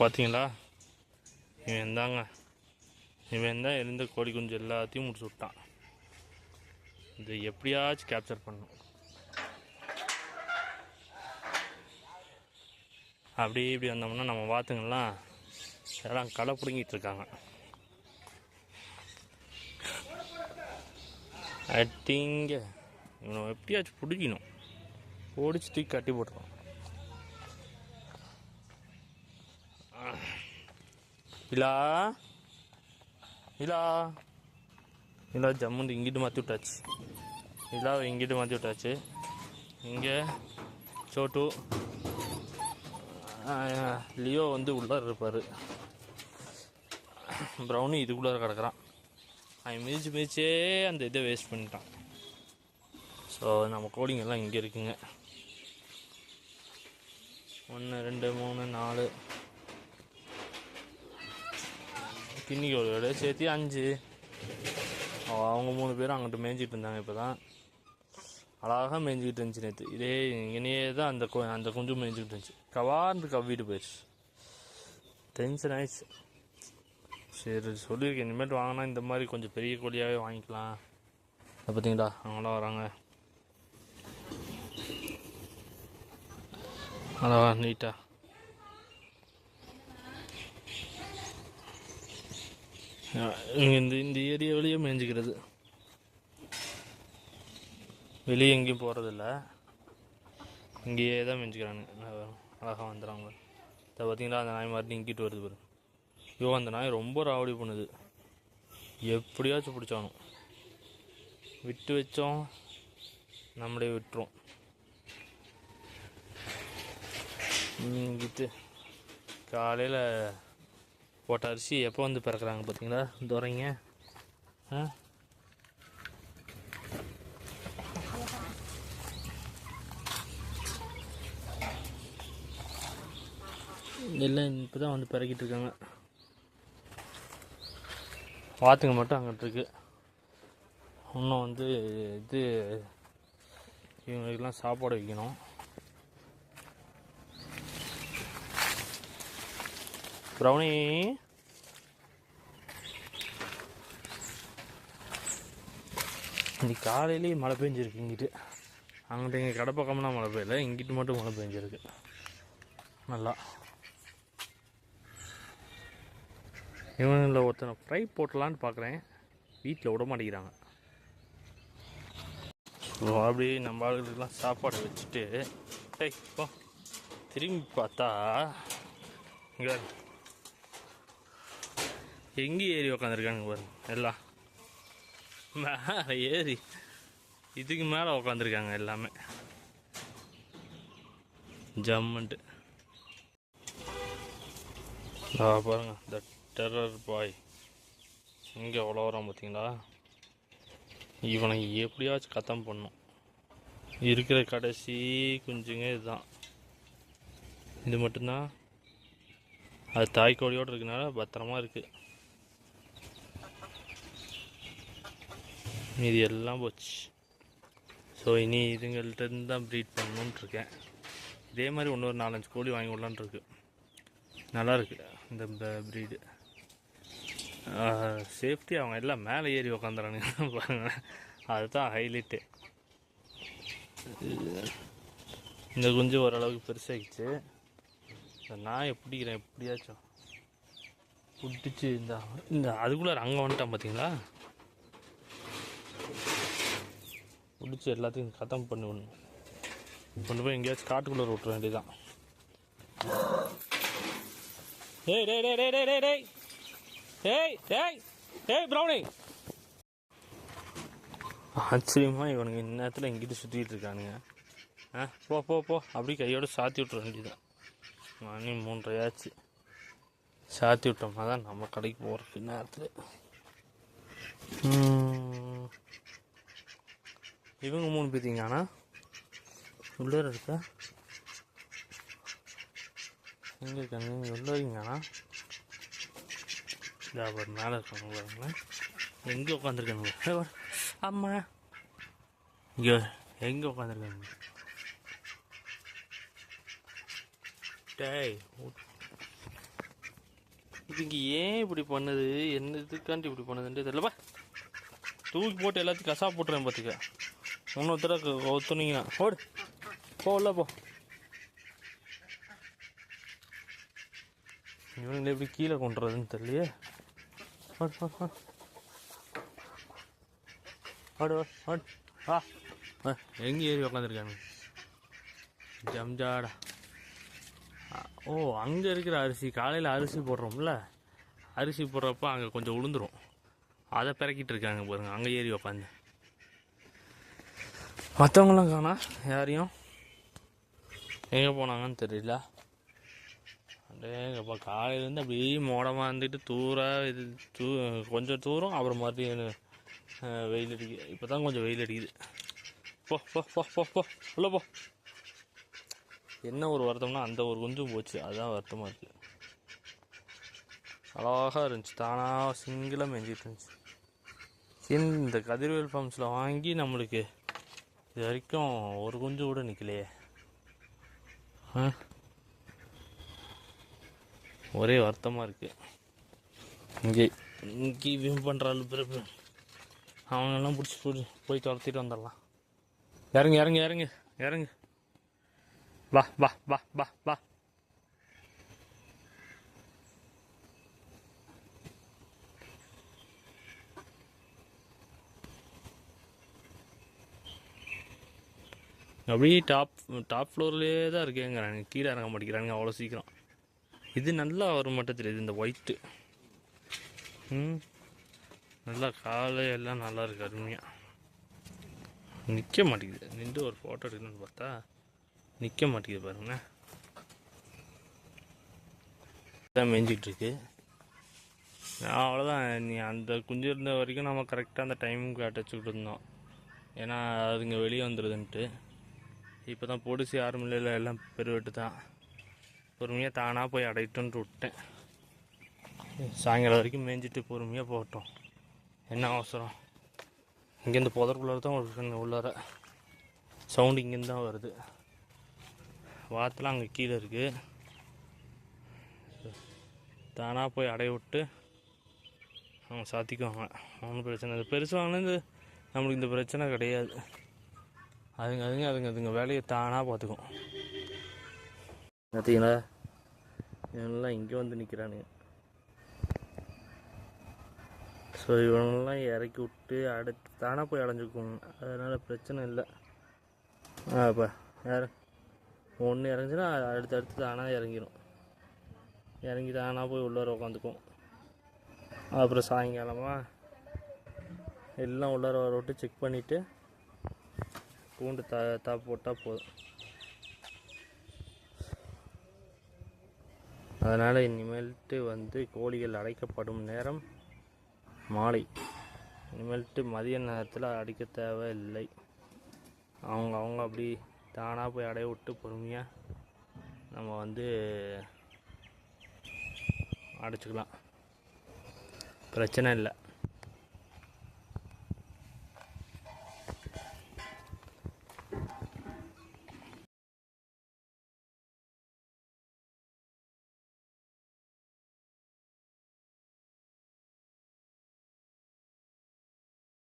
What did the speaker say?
பார்த்தீங்களா? இவன் தாங்க. இவன் தான் இருந்த கோழி குஞ்சு எல்லாத்தையும் முடிச்சு விட்டான். இது எப்படியாச்சும் கேப்சர் பண்ணும் அப்படியே இப்படி வந்தோம்னா நம்ம பார்த்துங்கலாம் எல்லாம் களை பிடுங்கிட்டு இருக்காங்க. அட்டிங்க இவனை எப்படியாச்சும் பிடிக்கணும் ஓடிச்சு தூக்கி கட்டி போட்டுருவான். இலா இலா இலா ஜம்முண்டு இங்கிட்டு மாற்றி விட்டாச்சு இலாவை இங்கிட்டு மாற்றி விட்டாச்சு இங்கே சோட்டு லியோ வந்து உள்ளார இருப்பார். ப்ரௌனி இதுக்குள்ளார கிடக்குறான். அவன் மிதிச்சு மிதிச்சே அந்த இதை வேஸ்ட் பண்ணிட்டான். ஸோ நம்ம கோடிங்கெல்லாம் இங்கே இருக்குங்க. ஒன்று ரெண்டு மூணு நாலு. கிண்ணிக்கு ஒரு விட சேர்த்து அஞ்சு. அவங்க மூணு பேரும் அங்கிட்டு மேய்ஞ்சிட்டு இருந்தாங்க இப்போ தான் அழகாக மேய்ஞ்சிக்கிட்டு இருந்துச்சு நேற்று இதே இங்கேயே தான் அந்த கொ அந்த குஞ்சு மேய்ஞ்சிக்கிட்டு இருந்துச்சு. கவார்ந்து கவ்விட்டு போயிடுச்சு. டென்ஷன் ஆயிடுச்சு. சரி சொல்லியிருக்கேன். இனிமேட்டு வாங்கினா இந்த மாதிரி கொஞ்சம் பெரிய கோழியாகவே வாங்கிக்கலாம். அதை பார்த்தீங்களா அவங்களாம் வராங்க. அழகா நீட்டாக இந்த இந்த ஏரியா வெளியே மேய்ஞ்சிக்கிறது. வெளியே எங்கேயும் போகிறதில்ல இங்கேயே தான் மேய்ஞ்சிக்கிறானுங்க அழகாக வந்துடுறாங்க. இதை பார்த்தீங்கன்னா அந்த நாய் மாதிரி இங்கிட்டு வருது பாரு. ஐயோ அந்த நாய் ரொம்ப ராவடி பண்ணுது. எப்படியாச்சும் பிடிச்சானும் விட்டு வச்சோம் நம்மளே விட்டுரும். இங்கிட்டு காலையில் போட்ட அரிசி எப்போ வந்து பிறக்கிறாங்க பார்த்தீங்களா? துறைங்க ஆ? இல்லை இப்போ தான் வந்து பிறக்கிட்டு இருக்காங்க. வாத்துங்க மட்டும் அங்கிட்டு இருக்கு. இன்னும் வந்து இது இவங்களுக்கெல்லாம் சாப்பாடு வைக்கணும். ப்ரௌனி. இன்னைக்கு காலையிலேயே மழை பெஞ்சிருக்கு இங்கிட்டு. அங்கிட்ட இங்கே கடை பக்கம்லாம் மழை பெய்யல இங்கிட்டு மட்டும் மழை பெஞ்சிருக்கு. நல்லா. இவனில் ஒருத்தனை ஃப்ரை போட்டலான்னு பார்க்குறேன் வீட்டில் விட மாட்டேங்கிறாங்க. அப்படியே நம்ம ஆளுகளுக்கெல்லாம் சாப்பாடு வச்சுட்டு டேய் திரும்பி பார்த்தா இங்கே எங்கே ஏறி உக்காந்துருக்கானுங்க பாருங்க எல்லாம் மேலே ஏறி. இதுக்கு மேலே உக்காந்துருக்காங்க எல்லாமே. ஜம்முன்ட்டு. நான் பாருங்க த டெரர் பாய் இங்கே அவ்வளோ வரான் பார்த்தீங்களா இவனை எப்படியாச்சும் கத்தம் பண்ணும். இருக்கிற கடைசி குஞ்சுங்க இதுதான். இது மட்டும்தான். அது தாய் இருக்கனால பத்திரமா இருக்குது மீதி எல்லாம் போச்சு. ஸோ இனி இதுங்கள்ட்ட இருந்து தான் ப்ரீட் பண்ணணுன்ட்டு இருக்கேன் இதே மாதிரி இன்னொரு நாலஞ்சு கோழி வாங்கி விடலான்ட்ருக்கு. நல்லாயிருக்கு நல்லா இந்த ப்ரீடு சேஃப்டி அவங்க எல்லாம் மேலே ஏறி உக்காந்துறானுங்க பாருங்க அதுதான் ஹைலைட்டு இந்த குஞ்சு ஓரளவுக்கு பெருசாகிடுச்சு நான் எப்படிக்கிறேன் எப்படியாச்சும். பிடிச்சி இந்த இந்த அதுக்குள்ளே அங்கே வந்துட்டான் பார்த்தீங்களா பிடிச்சி எல்லாத்தையும் கத்தம் பண்ணி விடணும். கொண்டு போய் எங்கேயாச்சும் காட்டுக்குள்ளே விட்டுற வேண்டியதான் ஏய் டேய் டேய் டேய் டேய் டேய். டேய் ஏய் டேய் ஏய் ப்ரௌனி. ஆச்சரியமா இவனுங்க இந்நேரத்தில் எங்கிட்ட சுற்றிட்டு இருக்கானுங்க. ஆ போ போ போ. அப்படி கையோட சாத்தி விட்ற வேண்டியதான் மணி மூன்றையாச்சு. சாத்தி விட்டோம்னா தான் நம்ம கடைக்கு போகிறதுக்கு நேரத்தில் இவங்க மூணு பேர்த்திங்க ஆனால் உள்ளே இருக்க. எங்கே இருக்காங்க. இங்கே உள்ள வரீங்கண்ணா இதா பாரு மேலே இருக்காங்க பாருங்களேன். எங்கே உட்காந்துருக்காங்க அம்மா. இங்கே எங்கே உட்காந்துருக்காங்க டேய் இதுக்கு ஏன் இப்படி பண்ணுது? என்ன இதுக்காண்டி இப்படி பண்ணுதுன்ட்டு தெரியலப்பா தூக்கி போட்டு எல்லாத்தையும் கசா போட்டுறேன் பார்த்துக்க இன்னொருத்தர ஒத்துனீங்கன்னா. ஓடு. போ உள்ள போ. இவனுங்களை எப்படி கீழே கொண்டுறதுன்னு தெரியலையே. ஓடு ஓடு ஓடு. ஓடு ஆ எங்கே ஏறி உக்காந்துருக்கானு ஜம்ஜாடா. ஓ அங்கே இருக்கிற அரிசி காலையில் அரிசி போடுறோம்ல. அரிசி போடுறப்ப அங்கே கொஞ்சம் உளுந்துரும். அதை பிறக்கிட்டு இருக்காங்க பாருங்க அங்கே ஏறி உக்காந்து. மற்றவங்களும் காணா யாரையும்? எங்கே போனாங்கன்னு தெரியல. அடேங்கப்பா காலையிலேருந்து அப்படியே மோடமாக இருந்துட்டு தூராக இது தூ கொஞ்சம் தூரம் அப்புறம் மறுபடியும் வெயில் அடிக்குது. இப்போ தான் கொஞ்சம் வெயில் அடிக்குது. போ போ போ போ போ உள்ள போ. என்ன ஒரு வருத்தம்னா அந்த ஒரு குஞ்சும் போச்சு. அதுதான் வருத்தமாக இருக்குது அழகாக இருந்துச்சு. தானாக சிங்கிளாக மெஞ்சிட்டு இருந்துச்சு. இந்த கதிர்வேல் ஃபார்ம்ஸில் வாங்கி நம்மளுக்கு இது வரைக்கும் ஒரு குஞ்சு கூட நிற்கலையே ஒரே வருத்தமாக இருக்குது இங்கே. இங்கே விம் பண்ணுறாள் பிறப்பு. அவனெல்லாம் பிடிச்சி பிடிச்சி போய் துரத்திட்டு வந்துடலாம். இறங்கு இறங்கு இறங்கு இறங்கு. வா வா வா வா வா. அப்படியே டாப் டாப் ஃப்ளோர்லேயே தான் இருக்கேங்கிறாங்க. கீழே இறங்க மாட்டேங்கிறானுங்க அவ்வளோ சீக்கிரம். இது நல்லா வரும் மட்டும் தெரியுது இந்த ஒயிட்டு ம். நல்லா காலை எல்லாம் நல்லா இருக்குது அருமையாக நிற்க மாட்டேங்குது. நின்று ஒரு ஃபோட்டோ எடுக்கணும்னு பார்த்தா நிற்க மாட்டேங்குது பாருங்க. தான் மேய்ஞ்சிட்டு இருக்கு. நான் அவ்வளோதான் நீ அந்த குஞ்சு இருந்த வரைக்கும் நம்ம கரெக்டாக அந்த டைமுக்கு அடைச்சிக்கிட்டு இருந்தோம் ஏன்னா அதுங்க வெளியே வந்துடுதுன்ட்டு இப்போ தான் பொடிச்சு யாரும் இல்லை எல்லாம் பெருவெட்டு தான் பொறுமையாக தானாக போய் அடையிட்டுன்ட்டு விட்டேன். சாயங்காலம் வரைக்கும் மேய்ஞ்சிட்டு பொறுமையாக போகட்டும். என்ன அவசரம்? இங்கேருந்து புதற்குள்ளார தான் ஒரு உள்ளார. சவுண்டு இங்கேருந்து தான் வருது. வாத்தெலாம் அங்கே கீழே இருக்குது தானாக போய் அடைய விட்டு அவங்க சாத்திக்குவாங்க. ஒன்றும் பிரச்சனை இல்லை. பெருசு வாங்கினது நம்மளுக்கு இந்த பிரச்சனை கிடையாது. அதுங்க அதுங்க அதுங்க அதுங்க வேலையை தானாக பார்த்துக்கும். பார்த்தீங்களா? இவனெல்லாம் இங்கே வந்து நிற்கிறானுங்க ஸோ இவனெல்லாம் இறக்கி விட்டு அடுத்து தானாக போய் அடைஞ்சிக்குவாங்க அதனால் பிரச்சனை இல்லை. ஆ இப்போ யார்? ஒன்று இறங்குச்சுன்னா அடுத்து அடுத்து தானாக இறங்கிடும் இறங்கி தானாக போய் உள்ளார உட்காந்துக்கும் அப்புறம் சாயங்காலமாக எல்லாம் உள்ளார வர விட்டு செக் பண்ணிவிட்டு பூண்டு தா தா போட்டால் போதும். அதனால் இனிமேல்ட்டு வந்து கோழிகள் அடைக்கப்படும் நேரம் மாலை. இனிமேல்ட்டு மதிய நேரத்தில் அடிக்க தேவையில்லை. அவங்க அவங்க அப்படி தானாக போய் அடைய விட்டு பொறுமையாக நம்ம வந்து அடைச்சிக்கலாம். பிரச்சனை இல்லை.